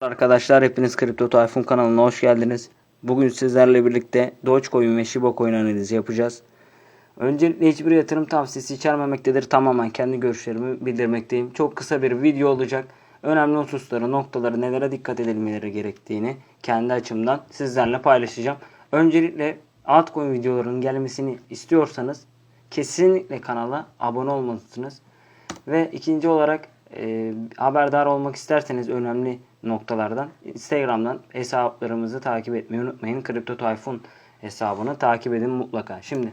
Arkadaşlar hepiniz Kripto Tayfun kanalına hoş geldiniz. Bugün sizlerle birlikte Dogecoin ve Shiba Coin analizi yapacağız. Öncelikle hiçbir yatırım tavsiyesi içermemektedir. Tamamen kendi görüşlerimi bildirmekteyim. Çok kısa bir video olacak. Önemli hususları, noktaları, nelere dikkat edilmeleri gerektiğini kendi açımdan sizlerle paylaşacağım. Öncelikle altcoin videolarının gelmesini istiyorsanız kesinlikle kanala abone olmalısınız. Ve ikinci olarak e, haberdar olmak isterseniz önemli noktalardan Instagram'dan hesaplarımızı takip etmeyi unutmayın. Kripto Tayfun hesabını takip edin mutlaka. Şimdi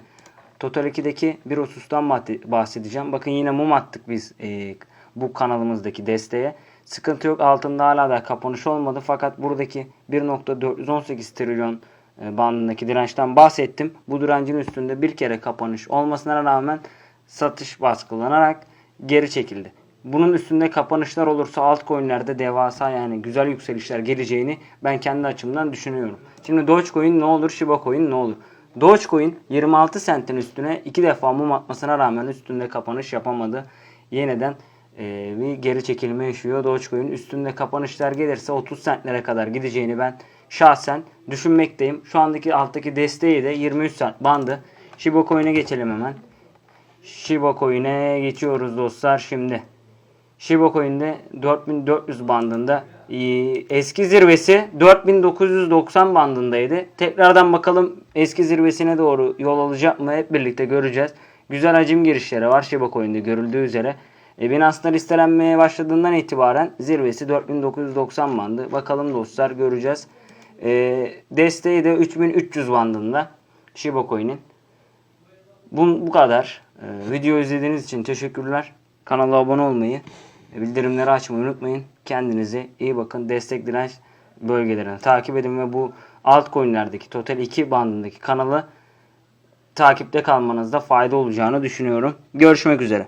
Total 2'deki bir husustan bahse- bahsedeceğim. Bakın yine mum attık biz e, bu kanalımızdaki desteğe. Sıkıntı yok altında hala da kapanış olmadı. Fakat buradaki 1.418 trilyon e, bandındaki dirençten bahsettim. Bu direncin üstünde bir kere kapanış olmasına rağmen satış baskılanarak geri çekildi. Bunun üstünde kapanışlar olursa altcoin'lerde devasa yani güzel yükselişler geleceğini ben kendi açımdan düşünüyorum. Şimdi Dogecoin ne olur, Shiba Coin ne olur? Dogecoin 26 sentin üstüne iki defa mum atmasına rağmen üstünde kapanış yapamadı. Yeniden e, bir geri çekilme yaşıyor Dogecoin. Üstünde kapanışlar gelirse 30 sentlere kadar gideceğini ben şahsen düşünmekteyim. Şu andaki alttaki desteği de 23 sent bandı. Shiba Coin'e geçelim hemen. Shiba Coin'e geçiyoruz dostlar şimdi. Shiba Coin'de 4400 bandında ee, eski zirvesi 4990 bandındaydı. Tekrardan bakalım eski zirvesine doğru yol alacak mı hep birlikte göreceğiz. Güzel hacim girişleri var Shiba Coin'de görüldüğü üzere. E, Binance'da listelenmeye başladığından itibaren zirvesi 4990 bandı. Bakalım dostlar göreceğiz. E, desteği de 3300 bandında Shiba Coin'in. Bu, bu kadar. Ee, video izlediğiniz için teşekkürler. Kanala abone olmayı, bildirimleri açmayı unutmayın. Kendinize iyi bakın. Destek direnç bölgelerini takip edin ve bu altcoin'lerdeki Total 2 bandındaki kanalı takipte kalmanızda fayda olacağını düşünüyorum. Görüşmek üzere.